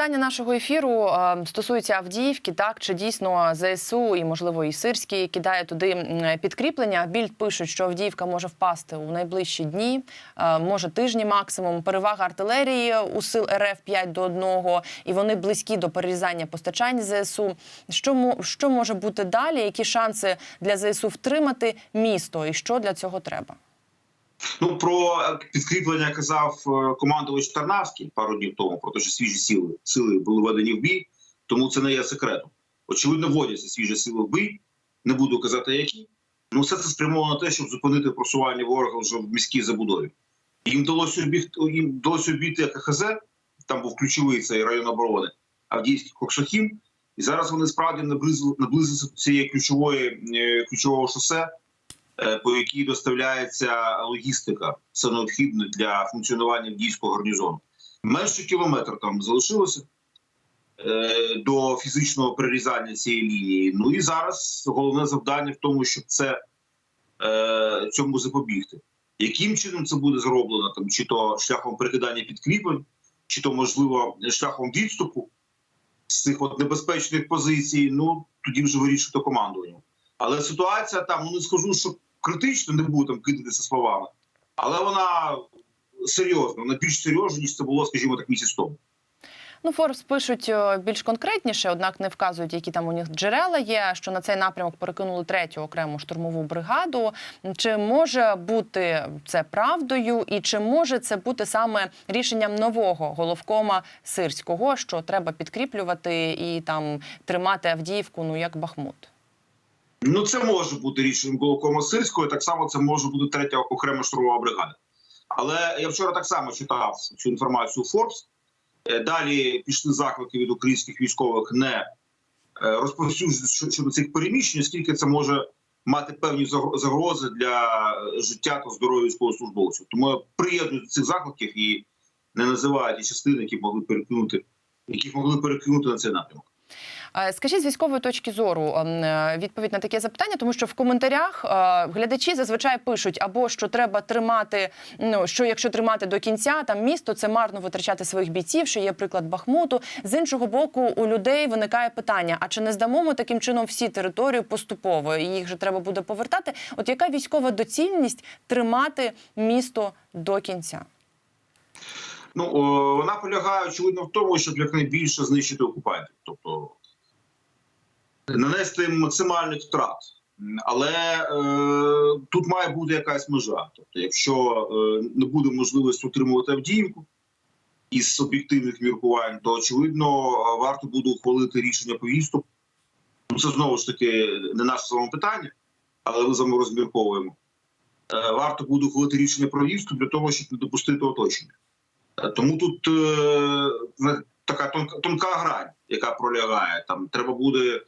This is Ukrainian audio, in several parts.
питання нашого ефіру е, стосується Авдіївки. Так чи дійсно ЗСУ і можливо і Сирський кидає туди підкріплення? Більд пишуть, що Авдіївка може впасти у найближчі дні, е, може тижні максимум. Перевага артилерії у сил РФ 5 до 1, і вони близькі до перерізання постачань ЗСУ. Що що може бути далі? Які шанси для ЗСУ втримати місто, і що для цього треба? Ну про підкріплення казав е, командувач Тарнавський пару днів тому про те, що свіжі сили сили були введені в бій, тому це не є секретом. Очевидно, вводяться свіжі сили в бій. Не буду казати, які. Ну все це спрямовано на те, щоб зупинити просування ворога вже в міській забудові. Їм вдалося обігти їм вдалося обійти КХЗ, там був ключовий цей район оборони, Авдіївський Коксохім. І зараз вони справді наблизилися до цієї ключової е, ключового шосе по якій доставляється логістика, все необхідне для функціонування дійського гарнізону. Менше кілометр там залишилося е, до фізичного перерізання цієї лінії. Ну і зараз головне завдання в тому, щоб це е, цьому запобігти. Яким чином це буде зроблено, там чи то шляхом перекидання підкріплень, чи то можливо шляхом відступу з цих от небезпечних позицій, ну тоді вже вирішує командування. Але ситуація там, ну не скажу, що критично не буду там кидатися словами, але вона серйозна, вона більш серйозна, ніж це було, скажімо так, місяць тому. Ну, Форбс пишуть е, більш конкретніше, однак не вказують, які там у них джерела є. Що на цей напрямок перекинули третю окрему штурмову бригаду. Чи може бути це правдою, і чи може це бути саме рішенням нового головкома сирського, що треба підкріплювати і там тримати Авдіївку, ну як Бахмут? Ну, це може бути рішенням Голокома Сирського, так само це може бути третя окрема штурмова бригада. Але я вчора так само читав цю інформацію Forbes. Е, Далі пішли заклики від українських військових не е, розповсюджувати щодо цих переміщень, оскільки це може мати певні загро- загрози для життя та здоров'я військовослужбовців. Тому я приєднуюсь до цих закликів і не називаю ті частини, які могли перекинути, яких могли перекинути на цей напрямок. Е, Скажіть з військової точки зору ем, е, відповідь на таке запитання, тому що в коментарях е, глядачі зазвичай пишуть або що треба тримати. Ну що якщо тримати до кінця там місто, це марно витрачати своїх бійців. Що є приклад Бахмуту. З іншого боку, у людей виникає питання: а чи не здамо ми таким чином всі території поступово? І їх же треба буде повертати. От яка військова доцільність тримати місто до кінця? Ну вона полягає очевидно в тому, щоб якнайбільше знищити окупантів, тобто нанести максимальних втрат. Але е, тут має бути якась межа. Тобто, якщо е, не буде можливості утримувати Авдіївку із об'єктивних міркувань, то очевидно варто буде ухвалити рішення по відступу. Ну, це знову ж таки не наше з питання, але ми з розмірковуємо. Е, варто буде ухвалити рішення про відступ для того, щоб не допустити оточення. Е, Тому тут е, така тонка, тонка грань, яка пролягає. Там треба буде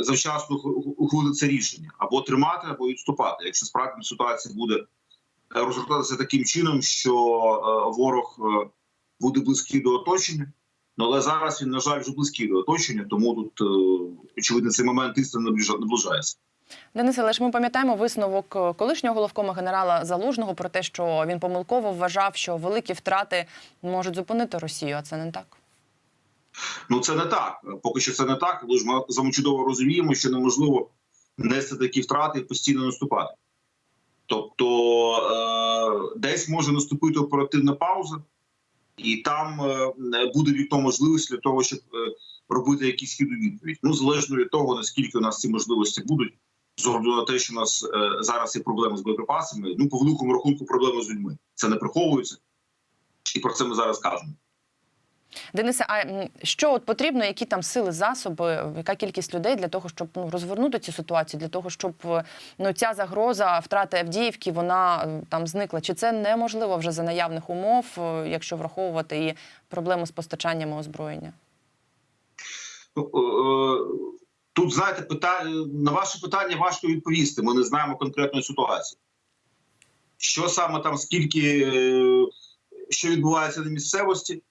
завчасно ух- ухвалити це рішення або тримати, або відступати. Якщо справді ситуація буде е, розгортатися таким чином, що е, ворог е, буде близький до оточення. Ну але зараз він, на жаль, вже близький до оточення, тому тут е, очевидно цей момент наближа- наближається. Денис, але ж ми пам'ятаємо висновок е, колишнього головкома генерала Залужного про те, що він помилково вважав, що великі втрати можуть зупинити Росію, а це не так. Ну це не так. Поки що це не так, але ж ми з вами чудово розуміємо, що неможливо нести такі втрати і постійно наступати. Тобто е- десь може наступити оперативна пауза, і там е- буде вікно можливості для того, щоб е- робити якийсь хід у відповідь. Ну залежно від того, наскільки у нас ці можливості будуть, з огляду на те, що у нас зараз є проблеми з боєприпасами. Ну, по великому рахунку, проблеми з людьми. Це не приховується, і про це ми зараз кажемо. Денисе, а що от потрібно, які там сили, засоби, яка кількість людей для того, щоб ну, розвернути цю ситуацію, для того, щоб ну, ця загроза втрати Авдіївки вона е, там зникла? Чи це неможливо вже за наявних умов, е, якщо враховувати і проблеми з постачаннями озброєння? Е, Тут знаєте, питання на ваше питання важко відповісти. Ми не знаємо конкретної ситуації. Що саме там, скільки що відбувається на місцевості,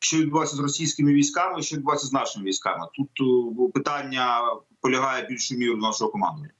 що відбувається з російськими військами, що відбувається з нашими військами. Тут е, питання полягає більшу міру нашого командування.